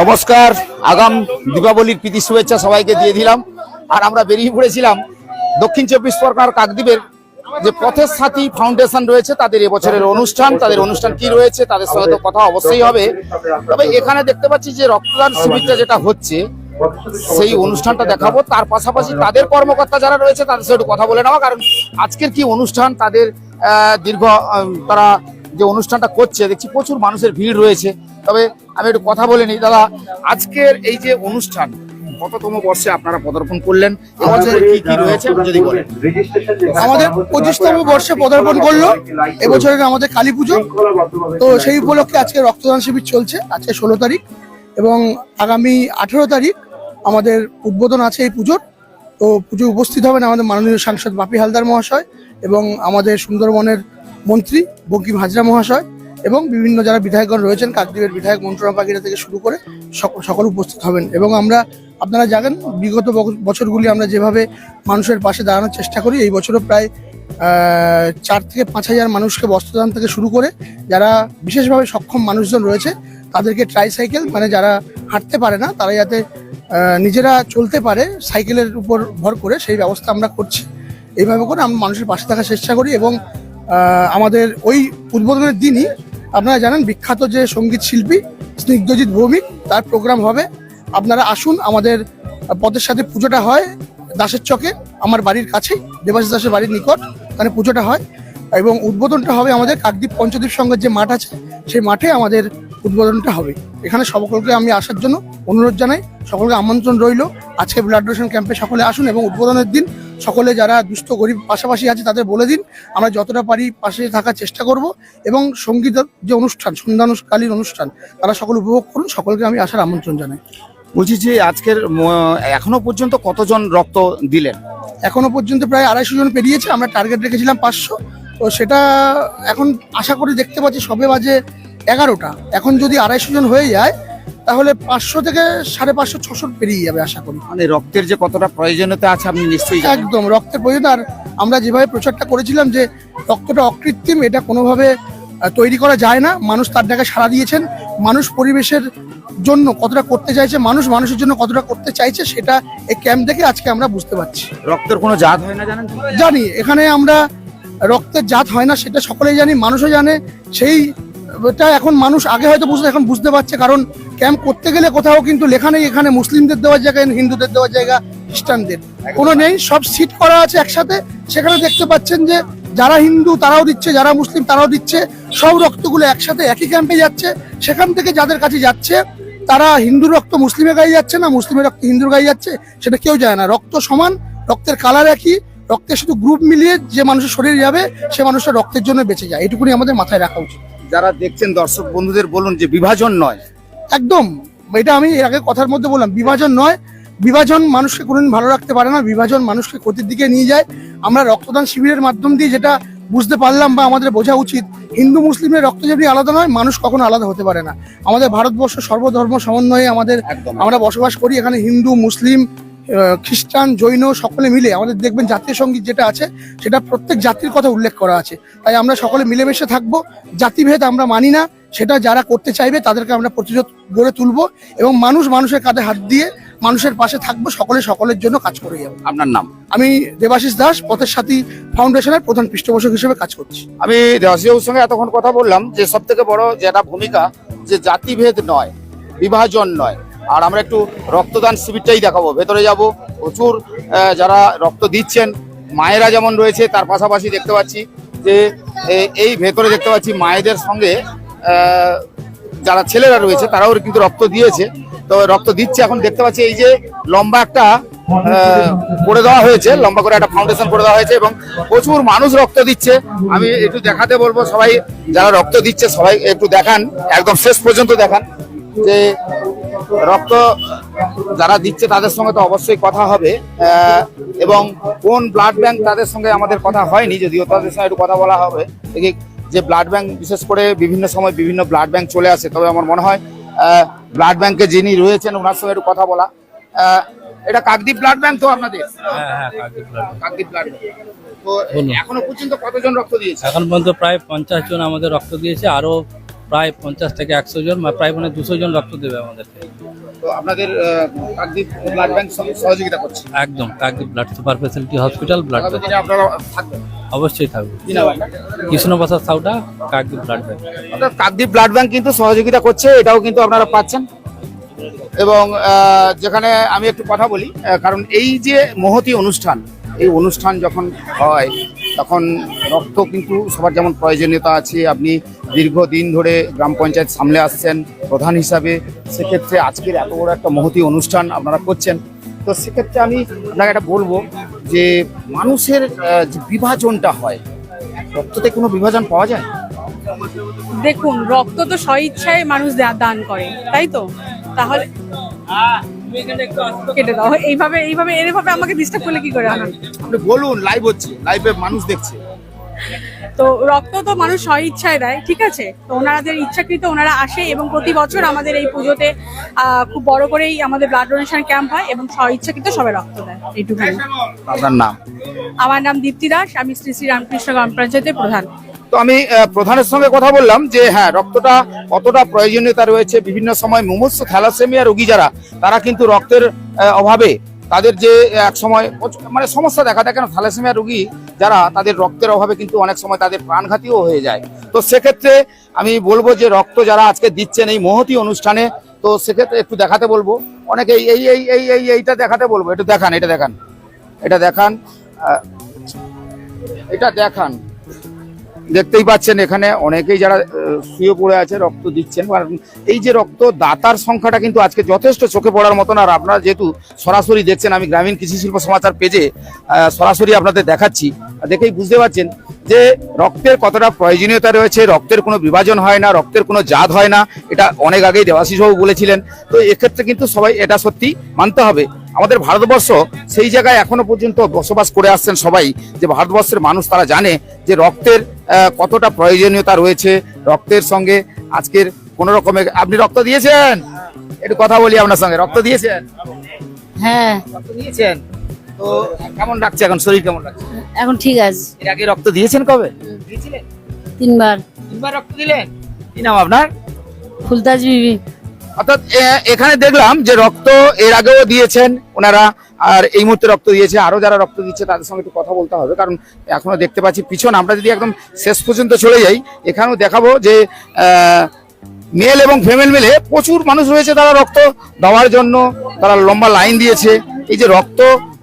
নমস্কার, আগাম দীপাবলির প্রীতি শুভেচ্ছা সবাইকে দিয়ে দিলাম। আর আমরা বেরিয়ে পড়েছিলাম দক্ষিণ চব্বিশ পরগনার কাকদ্বীপের যে পথের সাথী ফাউন্ডেশন রয়েছে, তাদের এবছরের অনুষ্ঠান, তাদের অনুষ্ঠান কি রয়েছে, তাদের সঙ্গে তো কথা অবশ্যই হবে। তবে এখানে দেখতে পাচ্ছি যে রক্তদান শিবিরটা যেটা হচ্ছে, সেই অনুষ্ঠানটা দেখাবো। তার পাশাপাশি তাদের কর্মকর্তা যারা রয়েছে, তাদের সাথে কথা বলে নেওয়া, কারণ আজকের কি অনুষ্ঠান, তাদের দীর্ঘ তারা যে অনুষ্ঠানটা করছে দেখছি প্রচুর মানুষের ভিড় রয়েছে। তবে আমি একটু কথা বলে নিই। দাদা আজকের এই যে অনুষ্ঠান কততম বর্ষে আপনারা পদার্পণ করলেন? এবছর কি কি রয়েছে যদি বলেন। আমাদের পঁচিশতম বর্ষে পদার্পণ করল। এবছরের আমাদের কালী পুজো। তো সেই উপলক্ষে আজকে রক্তদান শিবির চলছে আজকে ষোলো তারিখ। এবং আগামী আঠেরো তারিখ আমাদের উদ্বোধন আছে এই পুজোর। তো পুজো উপস্থিত হবেন আমাদের মাননীয় সাংসদ বাপি হালদার মহাশয় এবং আমাদের সুন্দরবনের মন্ত্রী বঙ্কিম হাজরা মহাশয় এবং বিভিন্ন যারা বিধায়কগণ রয়েছেন, কাকদ্বীপের বিধায়ক মন্ত্রণা পাখিরা থেকে শুরু করে সকল উপস্থিত হবেন। এবং আমরা, আপনারা জানেন, বিগত বগ- বছরগুলি আমরা যেভাবে মানুষের পাশে দাঁড়ানোর চেষ্টা করি, এই বছরও প্রায় চার থেকে পাঁচ হাজার মানুষকে বস্ত্রদান থেকে শুরু করে যারা বিশেষভাবে সক্ষম মানুষজন রয়েছে, তাদেরকে ট্রাইসাইকেল মানে যারা হাঁটতে পারে না, তারা যাতে নিজেরা চলতে পারে সাইকেলের উপর ভর করে সেই ব্যবস্থা আমরা করছি। এইভাবে করে আমরা মানুষের পাশে থাকার চেষ্টা করি এবং আমাদের ওই উদ্বোধনের দিনই আপনারা জানেন বিখ্যাত যে সংগীত শিল্পী স্নিগ্ধজিৎ ভৌমিক, তার প্রোগ্রাম হবে। আপনারা আসুন, আমাদের পথের সাথে পুজোটা হয় দাসের চকে, আমার বাড়ির কাছেই, দেবাশিস দাসের বাড়ির নিকট, ওখানে পুজোটা হয়। এবং উদ্বোধনটা হবে আমাদের কাকদ্বীপ পঞ্চদ্বীপ সংঘের যে মাঠ আছে, সেই মাঠে আমাদের উদ্বোধনটা হবে। এখানে সকলকে আমি আসার জন্য অনুরোধ জানাই, সকলকে আমন্ত্রণ রইল। আজকে ব্লাড ডোনেশন ক্যাম্পে সকলে আসুন এবং উদ্বোধনের দিন সকলে যারা দুস্থ গরিব পাশাপাশি আছে তাদের বলে দিন আমরা যতটা পারি পাশে থাকার চেষ্টা করব এবং সংগীত যে অনুষ্ঠান সন্ধ্যানুকালীন অনুষ্ঠান তারা সকল উপভোগ করুন। সকলকে আমি আসার আমন্ত্রণ জানাই। বলছি যে আজকের এখনও পর্যন্ত কতজন রক্ত দিলেন? এখনও পর্যন্ত প্রায় আড়াইশো জন পেরিয়েছে আমরা টার্গেট রেখেছিলাম পাঁচশো। তো সেটা এখন আশা করি দেখতে পাচ্ছি সবে বাজে এগারোটা। এখন যদি আড়াইশো জন হয়ে যায় তাহলে পাঁচশো থেকে সাড়ে পাঁচশো ছশো পেরিয়ে যাবে আশা করি। মানে রক্তের যে কতটা প্রয়োজনীয়তা আছে আপনি নিশ্চয়ই একদম রক্তের প্রয়োজন। আর আমরা যেভাবে প্রচারটা করেছিলাম যে রক্তটা অকৃত্রিম এটা কোনোভাবে তৈরি করা যায় না। মানুষ তার ডাকে সাড়া দিয়েছেন। মানুষ পরিবেশের জন্য কতটা করতে চাইছে মানুষ মানুষের জন্য কতটা করতে চাইছে সেটা এই ক্যাম্প থেকে আজকে আমরা বুঝতে পারছি। রক্তের কোনো জাত হয় না জানেন? জানি এখানে আমরা রক্তের জাত হয় না সেটা সকলেই জানি মানুষও জানে। সেই এখন মানুষ আগে হয়তো বুঝতে এখন বুঝতে পারছে কারণ ক্যাম্প করতে গেলে কোথাও কিন্তু লেখা নেই। এখানে মুসলিমদের দেওয়ার জায়গায় হিন্দুদের দেওয়ার জায়গা, খ্রিস্টানদের। কোনো নেই, সব সিট করা আছে একসাথে। সেখানে দেখতে পাচ্ছেন যে যারা হিন্দু, তারাও দিচ্ছে, যারা মুসলিম, তারাও দিচ্ছে। সব রক্তগুলো একসাথে একই ক্যাম্পে যাচ্ছে। সেখান থেকে যাদের কাছে যাচ্ছে, তারা হিন্দু রক্ত মুসলিমের গায়ে যাচ্ছে না, মুসলিমের রক্ত হিন্দুর গায়ে যাচ্ছে, সেটা কেউ জানে না। রক্ত সমান, রক্তের কালার একই। রক্তের শুধু গ্রুপ মিলিয়ে যে মানুষের শরীরে যাবে, সে মানুষটা রক্তের জন্য বেঁচে যায়। এটুকুনি আমাদের মাথায় রাখা উচিত। যারা দেখছেন দর্শক বন্ধুদের, বলুন যে বিভাজন নয়। একদম। এটা আমি এর আগে কথার মধ্যে বললাম বিভাজন নয়। বিভাজন মানুষকে কোনোদিন ভালো রাখতে পারে না বিভাজন মানুষকে ক্ষতির দিকে নিয়ে যায়। আমরা রক্তদান শিবিরের মাধ্যম দিয়ে যেটা বুঝতে পারলাম বা আমাদের বোঝা উচিত হিন্দু মুসলিমের রক্ত যেমনি আলাদা নয় মানুষ কখনো আলাদা হতে পারে না। আমাদের ভারতবর্ষ সর্বধর্ম সমন্বয়ে আমাদের আমরা বসবাস করি এখানে হিন্দু মুসলিম খ্রিস্টান জৈন সকলে মিলে আমাদের দেখবেন জাতীয় সংগীত যেটা আছে সেটা প্রত্যেক জাতির কথা উল্লেখ করা আছে। তাই আমরা সকলে মিলেমিশে থাকব জাতিভেদ আমরা মানি না। সেটা যারা করতে চাইবে তাদেরকে আমরা প্রতিরোধ গড়ে তুলবো এবং মানুষ মানুষের কাঁধে হাত দিয়ে মানুষের পাশে থাকব সকলে সকলের জন্য কাজ করে যাব। আপনার নাম? আমি দেবাশিস দাস পথের সাথী ফাউন্ডেশনের প্রধান পৃষ্ঠপোষক হিসেবে কাজ করছি। আমি দেওয়াশিবাবুর সঙ্গে এতক্ষণ কথা বললাম যে সব থেকে বড় যেটা ভূমিকা যে জাতিভেদ নয় বিভাজন নয় আর আমরা একটু রক্তদান শিবিরটাই দেখাবো। ভেতরে যাব প্রচুর যারা রক্ত দিচ্ছেন মায়েরা যেমন রয়েছে তার পাশাপাশি দেখতে পাচ্ছি যে এই ভেতরে দেখতে পাচ্ছি মায়েদের সঙ্গে যারা ছেলেরা রয়েছে, তারাও কিন্তু রক্ত দিয়েছে। তো রক্ত দিচ্ছে, এখন দেখতে পাচ্ছি এই যে লম্বা একটা করে দেওয়া হয়েছে, লম্বা করে একটা ফাউন্ডেশন করে দেওয়া হয়েছে এবং প্রচুর মানুষ রক্ত দিচ্ছে। আমি একটু দেখাতে বলব, সবাই যারা রক্ত দিচ্ছে, সবাই একটু দেখান, একদম শেষ পর্যন্ত দেখান যে রক্ত যারা দিচ্ছে, তাদের সঙ্গে তো অবশ্যই কথা হবে। এবং কোন ব্লাড ব্যাংক তাদের সঙ্গে আমাদের কথা হয়নি, যদিও তাদের সঙ্গে একটু কথা বলা হবে। যে ব্লাড ব্যাংক বিশেষ করে বিভিন্ন সময় বিভিন্ন ব্লাড ব্যাংক চলে আসে তবে আমার মনে হয় ব্লাড ব্যাংকে যিনি রয়েছেন ওনার সঙ্গে একটু কথা বলা। এটা কাকদ্বীপ ব্লাড ব্যাংক তো আপনাদের? হ্যাঁ হ্যাঁ Kakdwip blood bank. Kakdwip blood bank তো এখনও পর্যন্ত কতজন রক্ত দিয়েছে? এখন পর্যন্ত প্রায় পঞ্চাশ জন আমাদের রক্ত দিয়েছে আরও প্রায় পঞ্চাশ থেকে একশো জন বা প্রায় মানে দুশো জন রক্ত দেবে আমাদেরকে। তো আপনাদের কাকদ্বীপ ব্লাড ব্যাংক সহযোগিতা করছে। একদম Kakdwip blood super facility hospital blood bank আপনারা থাকবেন? অবশ্যই থাকবে? কৃষ্ণপ্রসাদ সাউটা কাকদ্বীপ ব্লাড ব্যাংক অর্থাৎ কাকদ্বীপ ব্লাড ব্যাংক কিন্তু সহযোগিতা করছে এটাও কিন্তু আপনারা পাচ্ছেন। এবং যেখানে আমি একটু কথা বলি কারণ এই যে মহতি অনুষ্ঠান এই অনুষ্ঠান যখন হয় তখন রক্ত কিন্তু সবার যেমন প্রয়োজনীয়তা আছে আপনি দীর্ঘদিন ধরে গ্রাম পঞ্চায়েত সামলে আসছেন প্রধান হিসাবে সেক্ষেত্রে আজকের এত বড় একটা মহতি অনুষ্ঠান আপনারা করছেন। তো সেক্ষেত্রে আমি আপনাকে এটা বলব যে মানুষের যে বিভাজনটা হয় রক্ততে কোনো বিভাজন পাওয়া যায়? দেখুন রক্ত তো স্বইচ্ছায় মানুষ দান করে তাই তো? তাহলে কেটে দাও। এইভাবে এইভাবে এইভাবে আমাকে ডিস্টার্ব করলে কি করে? আপনি বলুন লাইভ হচ্ছে লাইভে মানুষ দেখছে। তো রক্ত তো মানুষ স্বইচ্ছায় দেয় ঠিক আছে? তো ওনাদের ইচ্ছাকৃত ওনারা আসে এবং প্রতি বছর আমাদের এই পুজোতে আহ, খুব বড় করেই আমাদের ব্লাড ডোনেশন ক্যাম্প হয় এবং স্বইচ্ছাকৃত সবাই রক্ত দেয়। আপনার নাম? আমার নাম দীপ্তি দাস আমি শ্রী শ্রী রামকৃষ্ণ গ্রাম পঞ্চায়েতের প্রধান। তো আমি প্রধানের সঙ্গে কথা বললাম যে হ্যাঁ রক্তটা কতটা প্রয়োজনীয়তা রয়েছে, বিভিন্ন সময় মুমূর্ষ থ্যালাসেমিয়া রোগী যারা, তারা কিন্তু রক্তের অভাবে তাদের যে, এক সময় মানে সমস্যা দেখা দেয়, কেন থ্যালাসেমিয়া রোগী যারা, তাদের রক্তের অভাবে কিন্তু অনেক সময় তাদের প্রাণঘাতীও হয়ে যায়। তো সেক্ষেত্রে আমি বলব যে, রক্ত যারা আজকে দিচ্ছেন এই মহতি অনুষ্ঠানে, তো সেক্ষেত্রে একটু দেখাতে বলব। অনেকে এই এই এই এই এই, এইটা দেখাতে বলব। একটু দেখান, এটা দেখান এটা দেখান এটা দেখান। দেখতেই পাচ্ছেন এখানে অনেকেই যারা শুয়ে পড়ে আছে, রক্ত দিচ্ছেন। এই যে রক্ত দাতার সংখ্যাটা কিন্তু আজকে যথেষ্ট চোখে পড়ার মতন। আর আপনারা যেহেতু সরাসরি দেখছেন, আমি গ্রামীণ কৃষি শিল্প সমাচার পেজে সরাসরি আপনাদের দেখাচ্ছি। দেখেই বুঝতে পারছেন যে রক্তের কতটা প্রয়োজনীয়তা রয়েছে, রক্তের কোনো বিভাজন হয় না, রক্তের কোনো জাত হয় না, এটা অনেক আগেই দেবাশিস বাবু বলেছিলেন। তো এক্ষেত্রে কিন্তু সবাই এটা সত্যি মানতে হবে। আমাদের ভারতবর্ষ সেই জায়গায় এখনও পর্যন্ত বসবাস করে আসছেন সবাই। যে ভারতবর্ষের মানুষ তারা জানে যে রক্তের কতটা প্রয়োজনীয়তা রয়েছে রক্তের সঙ্গে? আজকের কোন রকমের আপনি রক্ত দিয়েছেন? একটু কথা বলি আপনার সঙ্গে। রক্ত দিয়েছেন? হ্যাঁ। রক্ত দিয়েছেন? তো কেমন লাগছে এখন? শরীর কেমন লাগছে? এখন ঠিক আছে। এর আগে রক্ত দিয়েছেন কবে? দিয়েছিলেন? তিনবার। তিনবার রক্ত দিলেন? কি নাম আপনার? ফুলতাজ বিবি। অর্থাৎ এখানে দেখলাম যে রক্ত এর আগেও দিয়েছেন ওনারা, আর এই মুহূর্তে রক্ত দিয়েছে, আরও যারা রক্ত দিচ্ছে তাদের সঙ্গে একটু কথা বলতে হবে, কারণ এখনও দেখতে পাচ্ছি পিছন, আমরা যদি একদম শেষ পর্যন্ত চলে যাই, এখানেও দেখাবো যে মেল এবং ফিমেল মিলে প্রচুর মানুষ রয়েছে তারা রক্ত দেওয়ার জন্য, তারা লম্বা লাইন দিয়েছে, এই যে রক্ত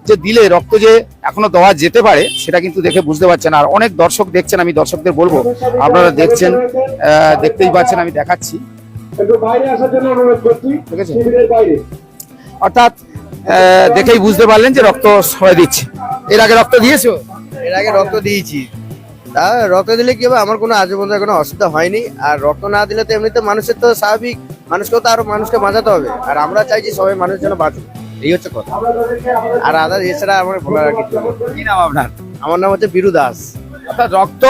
যে দিলে, রক্ত যে এখনও দেওয়া যেতে পারে, সেটা কিন্তু দেখে বুঝতে পারছেন, আর অনেক দর্শক দেখছেন, আমি দর্শকদের বলব, আপনারা দেখছেন দেখতেই পাচ্ছেন, আমি দেখাচ্ছি। একটু বাইরে আসার জন্য অনুরোধ করছি শিবিরের বাইরে। অর্থাৎ দেখেই বুঝতে পারলেন যে রক্ত সবাই দিচ্ছে। এর আগে রক্ত দিয়েছ? এর আগে রক্ত দিয়েছি। তা রক্ত দিলে কি হবে? আমার কোনো আজ পর্যন্ত কোনো অসুবিধা হয়নি। আর রক্ত না দিলে তো এমনিতে মানুষের তো স্বাভাবিক। মানুষকেও তো আরও মানুষকে বাঁচাতে হবে। আর আমরা চাইছি সবাই মানুষের জন্য বাঁচুক। এই হচ্ছে কথা। আর আদার এছাড়া আমার বলার কিছু কি নাম আপনার? আমার নাম হচ্ছে বীরু দাস। অর্থাৎ রক্ত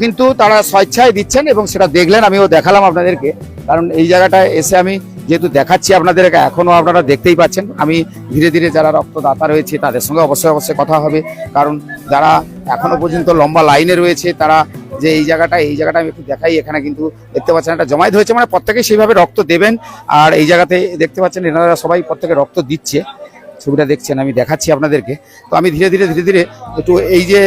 কিন্তু তারা স্বেচ্ছায় দিচ্ছেন এবং সেটা দেখলেন। আমিও দেখালাম আপনাদেরকে। কারণ এই জায়গাটায় এসে আমি যেহেতু দেখাচ্ছি আপনাদেরকে এখনও আপনারা দেখতেই পাচ্ছেন। আমি ধীরে ধীরে যারা রক্তদাতা রয়েছে, তাদের সঙ্গে অবশ্যই অবশ্যই কথা হবে। কারণ যারা এখনও পর্যন্ত লম্বা লাইনে রয়েছে, তারা যে এই জায়গাটা এই জায়গাটা আমি একটু দেখাই। এখানে কিন্তু দেখতে পাচ্ছেন, একটা জমায়েত হয়েছে। মানে প্রত্যেকেই সেইভাবে রক্ত দেবেন। আর এই জায়গাতে দেখতে পাচ্ছেন, এনারা সবাই প্রত্যেকে রক্ত দিচ্ছে। ছবিটা দেখছেন, আমি দেখাচ্ছি আপনাদেরকে। তো আমি ধীরে ধীরে ধীরে ধীরে একটু এই যে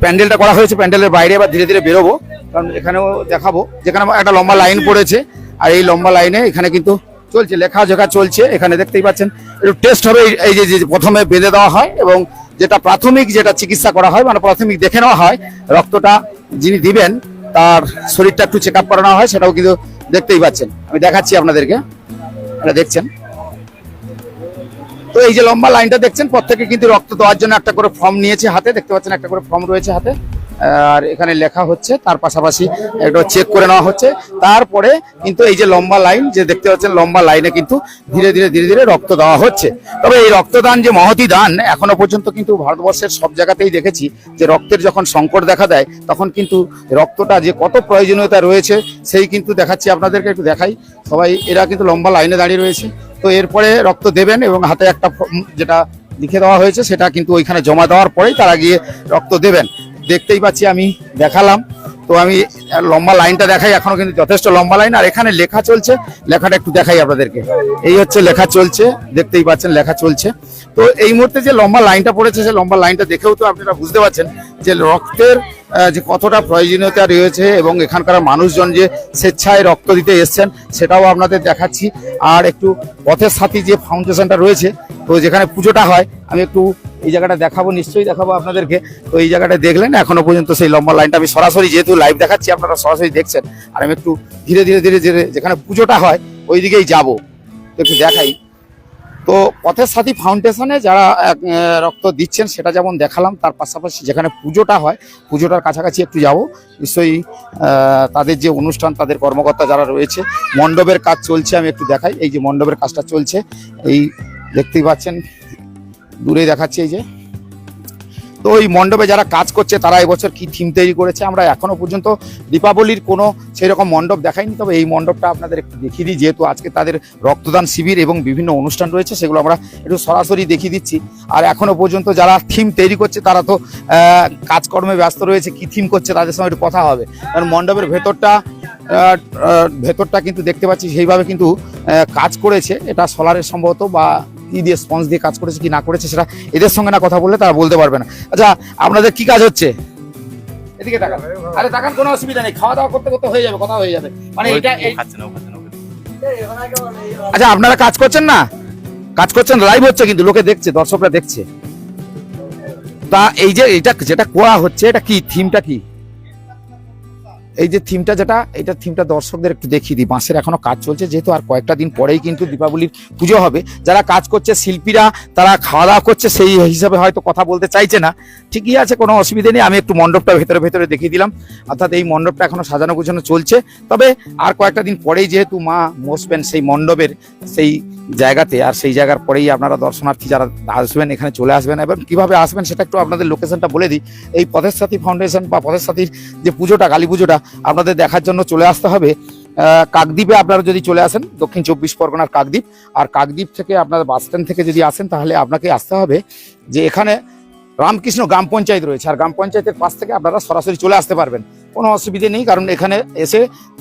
প্যান্ডেলটা করা হয়েছে, প্যান্ডেলের বাইরে এবার ধীরে ধীরে বেরোবো। কারণ এখানেও দেখাবো, যেখানে একটা লম্বা লাইন পড়েছে, আর এই লম্বা লাইনে এখানে কিন্তু চলছে লেখা জোখা চলছে, এখানে দেখতেই পাচ্ছেন, একটু টেস্ট হবে এই- যে প্রথমে বেঁধে দেওয়া হয় এবং যেটা প্রাথমিক যেটা চিকিৎসা করা হয় মানে প্রাথমিক দেখে নেওয়া হয়, রক্তটা যিনি দিবেন, তার শরীরটা একটু চেক আপ করানো হয়, সেটাও কিন্তু দেখতেই পাচ্ছেন। আমি দেখাচ্ছি আপনাদেরকে এটা দেখছেন। তো এই যে লম্বা লাইনটা দেখছেন, প্রত্যেকে কিন্তু রক্ত দেওয়ার জন্য একটা করে ফর্ম নিয়েছে হাতে। দেখতে পাচ্ছেন, একটা করে ফর্ম রয়েছে হাতে। আর এখানে লেখা হচ্ছে, তার পাশাপাশি একটা চেক করে নেওয়া হচ্ছে। তারপরে কিন্তু এই যে লম্বা লাইন, যে দেখতে পাচ্ছেন, লম্বা লাইনে কিন্তু ধীরে ধীরে ধীরে ধীরে রক্ত দেওয়া হচ্ছে। তবে এই রক্তদান যে মহতি দান, এখনও পর্যন্ত কিন্তু ভারতবর্ষের সব জায়গাতেই দেখেছি যে রক্তের যখন সংকট দেখা দেয়, তখন কিন্তু রক্তটা যে কত প্রয়োজনীয়তা রয়েছে, সেই কিন্তু দেখাচ্ছি, আপনাদেরকে একটু দেখাই। সবাই, এরা কিন্তু লম্বা লাইনে দাঁড়িয়ে রয়েছে। তো এরপরে রক্ত দেবেন এবং হাতে একটা যেটা লিখে দেওয়া হয়েছে সেটা কিন্তু ওইখানে জমা দেওয়ার পরেই তারা গিয়ে রক্ত দেবেন। দেখতেই পাচ্ছি আমি, দেখালাম। তো আমি লম্বা লাইনটা দেখাই, এখনও কিন্তু যথেষ্ট লম্বা লাইন। আর এখানে লেখা চলছে, লেখাটা একটু দেখাই আপনাদেরকে। এই হচ্ছে লেখা চলছে, দেখতেই পাচ্ছেন লেখা চলছে। তো এই মুহূর্তে যে লম্বা লাইনটা পড়েছে, সে লম্বা লাইনটা দেখেও তো আপনারা বুঝতে পারছেন যে রক্তের যে কতটা প্রয়োজনীয়তা রয়েছে এবং এখানকার মানুষজন যে স্বেচ্ছায় রক্ত দিতে এসছেন, সেটাও আপনাদের দেখাচ্ছি। আর একটু পথের সাথী যে ফাউন্ডেশনটা রয়েছে, তো যেখানে পুজোটা হয়, আমি একটু এই জায়গাটা দেখাবো, নিশ্চয়ই দেখাবো আপনাদেরকে। তো এই জায়গাটা দেখলেন, এখনও পর্যন্ত সেই লম্বা লাইনটা আমি সরাসরি যেহেতু লাইভ দেখাচ্ছি, আপনারা সরাসরি দেখছেন। আর আমি একটু ধীরে ধীরে ধীরে ধীরে যেখানে পুজোটা হয় ওই দিকেই যাব একটু দেখাই। তো পথের সাথী ফাউন্ডেশনে যারা রক্ত দিচ্ছেন, সেটা যেমন দেখালাম, তার পাশাপাশি যেখানে পুজোটা হয়, পুজোটার কাছাকাছি একটু যাব। নিশ্চয়ই তাদের যে অনুষ্ঠান, তাদের কর্মকর্তা যারা রয়েছে, মণ্ডপের কাজ চলছে, আমি একটু দেখাই। এই যে মণ্ডপের কাজটা চলছে, এই দেখতেই পাচ্ছেন, দূরে দেখাচ্ছে এই যে। তো ওই মণ্ডপে যারা কাজ করছে, তারা এবছর কি থিম তৈরি করেছে, আমরা এখনও পর্যন্ত দীপাবলির কোনো সেই রকম মণ্ডপ দেখাইনি। তবে এই মণ্ডপটা আপনাদের একটু দেখিয়ে দিই, যেহেতু আজকে তাদের রক্তদান শিবির এবং বিভিন্ন অনুষ্ঠান রয়েছে, সেগুলো আমরা একটু সরাসরি দেখিয়ে দিচ্ছি। আর এখনও পর্যন্ত যারা থিম তৈরি করছে, তারা তো কাজকর্মে ব্যস্ত রয়েছে, কি থিম করছে তাদের সঙ্গে একটু কথা হবে। কারণ মণ্ডপের ভেতরটা ভেতরটা কিন্তু দেখতে পাচ্ছি, সেইভাবে কিন্তু কাজ করেছে। এটা সোলারের সম্ভবত বা কি দিয়ে স্পঞ্জ দিয়ে কাজ করেছে, কি না করেছে, সেটা এদের সঙ্গে না কথা বললে তারা বলতে পারবে না। আচ্ছা আপনাদের কি কাজ হচ্ছে? এদিকে আরে কোনো অসুবিধা নেই। খাওয়া দাওয়া করতে করতে হয়ে যাবে, কথা হয়ে যাবে। মানে এটা আচ্ছা আপনারা কাজ করছেন না? কাজ করছেন লাইভ হচ্ছে কিন্তু, লোকে দেখছে, দর্শকরা দেখছে। তা এই যে, এটা যেটা করা হচ্ছে, এটা কি থিমটা কি? এই যে থিমটা যেটা, এটা থিমটা দর্শকদের একটু দেখিয়ে দিই। বাঁশের এখনও কাজ চলছে, যেহেতু আর কয়েকটা দিন পরেই কিন্তু দীপাবলির পুজো হবে। যারা কাজ করছে, শিল্পীরা, তারা খাওয়া দাওয়া করছে, সেই হিসাবে হয়তো কথা বলতে চাইছে না। ঠিকই আছে, কোনো অসুবিধা নেই। আমি একটু মণ্ডপটা ভেতরে ভেতরে দেখিয়ে দিলাম। অর্থাৎ এই মণ্ডপটা এখনও সাজানো গুছানো চলছে। তবে আর কয়েকটা দিন পরেই যেহেতু মা বসবেন সেই মণ্ডপের সেই জায়গাতে, আর সেই জায়গার পরেই আপনারা দর্শনার্থী যারা আসবেন, এখানে চলে আসবেন, এবং কীভাবে আসবেন সেটা একটু আপনাদের লোকেশনটা বলে দিই। এই পথের সাথী ফাউন্ডেশন বা পথের সাথীর যে পুজোটা, কালী পুজোটা আপনাদের দেখার জন্য চলে আসতে হবে। কাকদ্বীপে আপনারা যদি চলে আসেন, দক্ষিণ চব্বিশ পরগনার কাকদ্বীপ, আর কাকদ্বীপ থেকে আপনার বাস স্ট্যান্ড থেকে যদি আসেন, তাহলে আপনাকে আসতে হবে যে এখানে রামকৃষ্ণ গ্রাম পঞ্চায়েত রয়েছে। আর গ্রাম পঞ্চায়েতের পাশ থেকে আপনারা সরাসরি চলে আসতে পারবেন। কোনো অসুবিধে নেই, কারণ এখানে এসে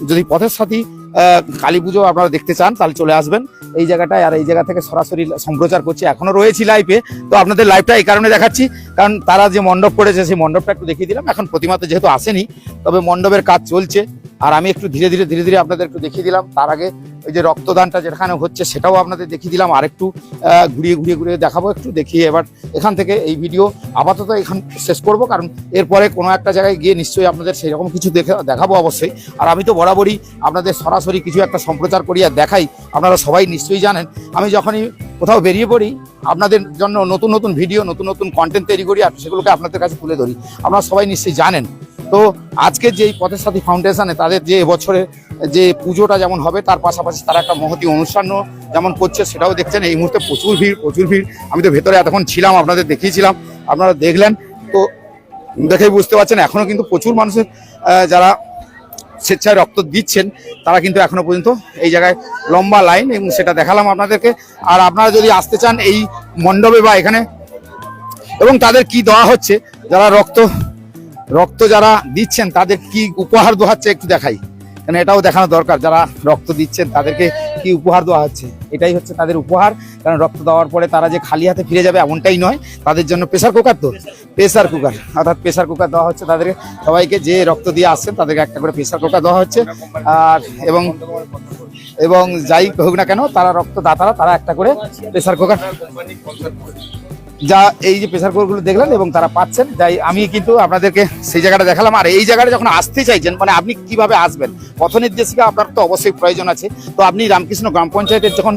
যদি পথের সাথী কালী পুজো আপনারা দেখতে চান, তাহলে চলে আসবেন। এই জায়গাটায় আর এই জায়গা থেকে সরাসরি সম্প্রচার করছি এখনও রয়েছি লাইভে তো আপনাদের লাইভটা এই কারণে দেখাচ্ছি, কারণ তারা যে মণ্ডপ করেছে, সেই মণ্ডপটা একটু দেখিয়ে দিলাম। এখন প্রতিমাতে যেহেতু আসেনি, তবে মণ্ডপের কাজ চলছে। আর আমি একটু ধীরে ধীরে ধীরে ধীরে আপনাদের একটু দেখিয়ে দিলাম। তার আগে ওই যে রক্তদানটা যেখানে হচ্ছে সেটাও আপনাদের দেখিয়ে দিলাম। আর একটু ঘুরিয়ে ঘুরিয়ে ঘুরিয়ে দেখাবো একটু, দেখিয়ে এবার এখান থেকে এই ভিডিও আপাতত এখান শেষ করব। কারণ এরপরে কোনো একটা জায়গায় গিয়ে নিশ্চয়ই আপনাদের সেই রকম কিছু দেখে, দেখাবো অবশ্যই। আর আমি তো বরাবরই আপনাদের সরাসরি কিছু একটা সম্প্রচার করি আর দেখাই। আপনারা সবাই নিশ্চয়ই জানেন। আমি যখনই কোথাও বেরিয়ে পড়ি, আপনাদের জন্য নতুন নতুন ভিডিও, নতুন নতুন কন্টেন্ট তৈরি করি আর সেগুলোকে আপনাদের কাছে তুলে ধরি। আপনারা সবাই নিশ্চয়ই জানেন। তো আজকে যে এই পথের সাথী ফাউন্ডেশনে তাদের যে এবছরে যে পুজোটা যেমন হবে, তার পাশাপাশি তারা একটা মহতি অনুষ্ঠানও যেমন করছে, সেটাও দেখছেন। এই মুহূর্তে প্রচুর ভিড় প্রচুর ভিড়। আমি তো ভেতরে এতক্ষণ ছিলাম, আপনাদের দেখিয়েছিলাম, আপনারা দেখলেন। তো দেখেই বুঝতে পারছেন এখনও কিন্তু প্রচুর মানুষের যারা স্বেচ্ছায় রক্ত দিচ্ছেন, তারা কিন্তু এখনও পর্যন্ত এই জায়গায় লম্বা লাইন এবং সেটা দেখালাম আপনাদেরকে। আর আপনারা যদি আসতে চান এই মণ্ডপে বা এখানে, এবং তাদের কি দেওয়া হচ্ছে, যারা রক্ত রক্ত যারা দিচ্ছেন, তাদের কি উপহার দেওয়া হচ্ছে একটু দেখাই। কারণ এটাও দেখানো দরকার, যারা রক্ত দিচ্ছেন, তাদেরকে কি উপহার দেওয়া হচ্ছে এটাই হচ্ছে তাদের উপহার, কারণ রক্ত দেওয়ার পরে তারা যে খালি হাতে ফিরে যাবে এমনটাই নয়, তাদের জন্য প্রেশার কুকার তো। প্রেশার কুকার অর্থাৎ প্রেশার কুকার দেওয়া হচ্ছে তাদেরকে। সবাইকে যে রক্ত দিয়ে আসছেন, তাদেরকে একটা করে প্রেশার কুকার দেওয়া হচ্ছে। আর এবং এবং যাই হোক না কেন, তারা রক্তদাতারা, তারা একটা করে প্রেশার কুকার যা এই যে প্রেসার কুকারগুলো দেখলেন এবং তারা পাচ্ছেন তাই আমি কিন্তু আপনাদেরকে সেই জায়গাটা দেখালাম। আর এই জায়গাটা যখন আসতে চাইছেন মানে আপনি কীভাবে আসবেন? পথ নির্দেশিকা আপনার তো অবশ্যই প্রয়োজন আছে। তো আপনি রামকৃষ্ণ গ্রাম পঞ্চায়েতের যখন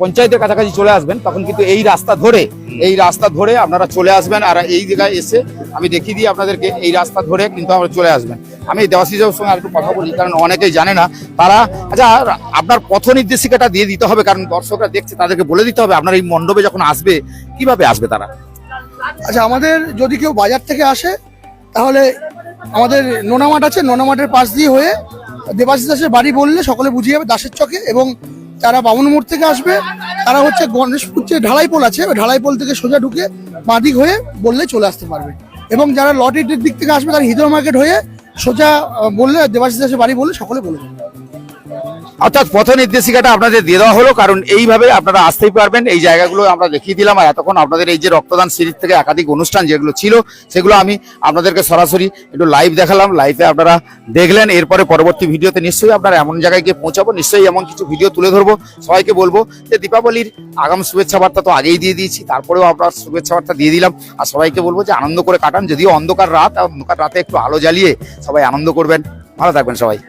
পঞ্চায়েতের কাছাকাছি চলে আসবেন তখন কিন্তু এই রাস্তা ধরে এই রাস্তা ধরে আপনারা চলে আসবেন। আর এই জায়গায় এসে আমি দেখিয়ে দিই আপনাদেরকে এই রাস্তা ধরে কিন্তু আমরা চলে আসবেন। আমি দেওয়াশিসের সঙ্গে আর একটু কথা বলি, কারণ অনেকেই জানে না। তারা আচ্ছা আপনার পথ নির্দেশিকাটা দিয়ে দিতে হবে, কারণ দর্শকরা দেখছে, তাদেরকে বলে দিতে হবে, আপনার এই মণ্ডপে যখন আসবে, কীভাবে আসবে তারা? আচ্ছা আমাদের যদি কেউ বাজার থেকে আসে, তাহলে আমাদের নোনামাঠ আছে, নোনামাঠের পাশ দিয়ে হয়ে দেবাশিস দাসের বাড়ি বললে সকলে বুঝিয়ে যাবে দাসের চকে, এবং যারা বামুন মোড় থেকে আসবে, তারা হচ্ছে গণেশপুর যে ঢালাই পোল আছে, ওই ঢালাই পোল থেকে সোজা ঢুকে বাঁদিক হয়ে বললে চলে আসতে পারবে। এবং যারা লটির দিক থেকে আসবে, তারা হিদর মার্কেট হয়ে সোজা বললে দেবাশিস দাসের বাড়ি বললে সকলে বলে দেবে। অর্থাৎ পথ নির্দেশিকাটা আপনাদের দিয়ে দেওয়া হলো, কারণ এইভাবে আপনারা আসতেই পারবেন। এই জায়গাগুলো আমরা দেখিয়ে দিলাম, আর এতক্ষণ আপনাদের এই যে রক্তদান সিরিজ থেকে একাধিক অনুষ্ঠান যেগুলো ছিল, সেগুলো আমি আপনাদেরকে সরাসরি একটু লাইভ দেখালাম। লাইভে আপনারা দেখলেন, এরপরে পরবর্তী ভিডিওতে নিশ্চয়ই আপনারা এমন জায়গায় গিয়ে পৌঁছাবো, নিশ্চয়ই এমন কিছু ভিডিও তুলে ধরবো। সবাইকে বলব যে দীপাবলির আগাম শুভেচ্ছা বার্তা তো আগেই দিয়ে দিয়েছি, তারপরেও আমরা শুভেচ্ছা বার্তা দিয়ে দিলাম। আর সবাইকে বলব যে আনন্দ করে কাটান, যদিও অন্ধকার রাত, অন্ধকার রাতে একটু আলো জ্বালিয়ে সবাই আনন্দ করবেন। ভালো থাকবেন সবাই।